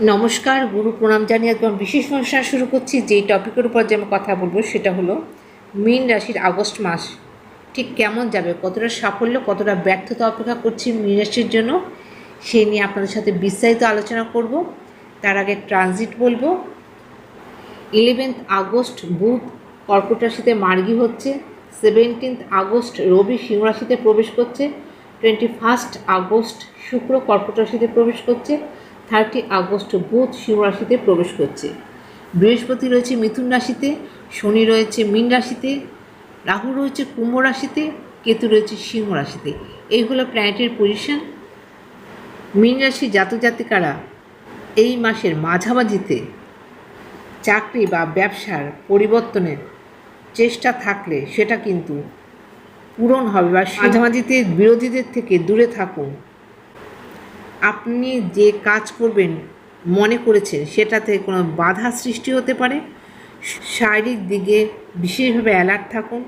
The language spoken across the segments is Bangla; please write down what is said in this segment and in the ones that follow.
নমস্কার, গুরু প্রণাম জানিয়ে একদম বিশেষ অনুষ্ঠান শুরু করছি। যেই টপিকের উপর যে আমি কথা বলব সেটা হলো মীন রাশির আগস্ট মাস। ঠিক কেমন যাবে? কতটা সাফল্য, কতটা ব্যর্থতা অপেক্ষা করছি মীন রাশির জন্য? সেই নিয়ে আপনাদের সাথে বিস্তারিত আলোচনা করব। তার আগে ট্রানজিট বলব। ইলেভেন্থ আগস্ট বুধ কর্কট রাশিতে মার্গী হচ্ছে। সেভেন্টিন্থ আগস্ট রবি সিংহ রাশিতে প্রবেশ করছে। টোয়েন্টি ফার্স্ট আগস্ট শুক্র কর্কট রাশিতে প্রবেশ করছে। থার্টি আগস্ট বুধ সিংহ রাশিতে প্রবেশ করছে। বৃহস্পতি রয়েছে মিথুন রাশিতে শনি রয়েছে মীন রাশিতে রাহু রয়েছে কুম্ভ রাশিতে কেতু রয়েছে সিংহ রাশিতে। এই হলো প্ল্যানেটের পজিশন মীন রাশি জাতক জাতিকারা এই মাসের মাঝামাঝিতে চাকরি বা ব্যবসার পরিবর্তনের চেষ্টা থাকলে সেটা কিন্তু পূরণ হবে বা মাঝামাঝিতে বিরোধীদের থেকে দূরে থাকুন। আপনি যে কাজ করবেন মনে করেছেন, সেটাতে কোনো বাধা সৃষ্টি হতে পারে। শারীরিক দিকে বিশেষভাবে অ্যালার্ট থাকুন।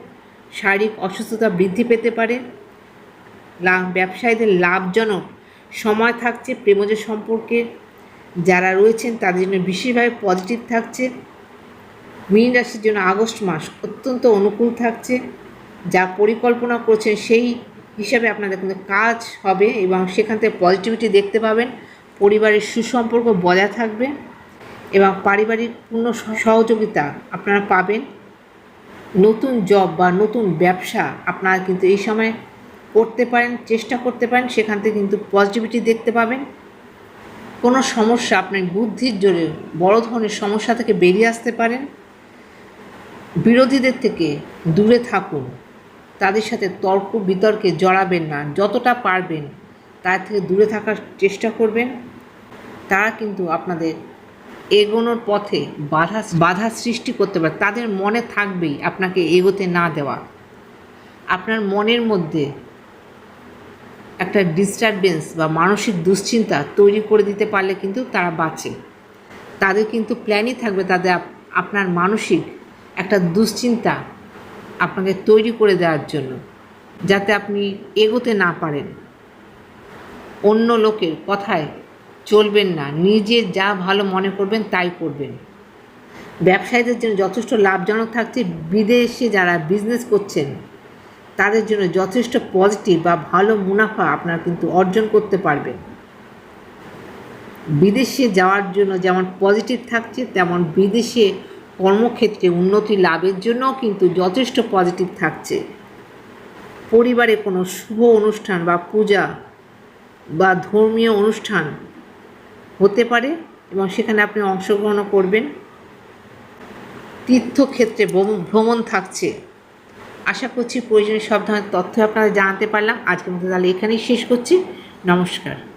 শারীরিক অসুস্থতা বৃদ্ধি পেতে পারে। লাভ ব্যবসায়ীদের লাভজনক সময় থাকছে প্রেমজ সম্পর্কে। যারা রয়েছেন, তাদের জন্য বিশেষভাবে পজিটিভ থাকছে। মীন রাশির জন্য আগস্ট মাস অত্যন্ত অনুকূল থাকছে। যা পরিকল্পনা করছেন, সেই হিসাবে আপনাদের কিন্তু কাজ হবে এবং সেখান থেকে পজিটিভিটি দেখতে পাবেন। পরিবারের সুসম্পর্ক বজায় থাকবে এবং পারিবারিক পূর্ণ সহযোগিতা আপনারা পাবেন। নতুন জব বা নতুন ব্যবসা আপনারা কিন্তু এই সময় করতে পারেন, চেষ্টা করতে পারেন, সেখান থেকে কিন্তু পজিটিভিটি দেখতে পাবেন। কোনো সমস্যা আপনার বুদ্ধির জোরে, বড় ধরনের সমস্যা থেকে বেরিয়ে আসতে পারেন। বিরোধীদের থেকে দূরে থাকুন। তাদের সাথে তর্ক, বিতর্কে জড়াবেন না। যতটা পারবেন, তার থেকে দূরে থাকার চেষ্টা করবেন। তারা কিন্তু আপনাদের এগোনোর পথে বাধা বাধা সৃষ্টি করতে পারে। তাদের মনে থাকবেই আপনাকে এগোতে না দেওয়া। আপনার মনের মধ্যে একটা ডিস্টারবেন্স বা মানসিক দুশ্চিন্তা তৈরি করে দিতে পারলে কিন্তু তারা বাঁচে। তাদের কিন্তু প্ল্যানই থাকবে তাদের আপনার মানসিক একটা দুশ্চিন্তা আপনাকে তৈরি করে দেওয়ার জন্য, যাতে আপনি এগোতে না পারেন। অন্য লোকের কথায় চলবেন না, নিজে যা ভালো মনে করবেন তাই করবেন। ব্যবসায়ীদের জন্য যথেষ্ট লাভজনক থাকছে, বিদেশে যারা বিজনেস করছেন, তাদের জন্য যথেষ্ট পজিটিভ বা ভালো মুনাফা আপনারা কিন্তু অর্জন করতে পারবেন। বিদেশে যাওয়ার জন্য যেমন পজিটিভ থাকছে, তেমন বিদেশে কর্মক্ষেত্রে উন্নতি লাভের জন্য কিন্তু যথেষ্ট পজিটিভ থাকছে। পরিবারে কোনো শুভ অনুষ্ঠান বা পূজা বা ধর্মীয় অনুষ্ঠান হতে পারে এবং সেখানে আপনি অংশগ্রহণ করবেন। তীর্থক্ষেত্রে ভ্রমণ থাকছে। আশা করছি প্রয়োজনীয় সব ধরনের তথ্য আপনারা জানাতে পারলাম। আজকের মতো তাহলে এখানেই শেষ করছি। নমস্কার।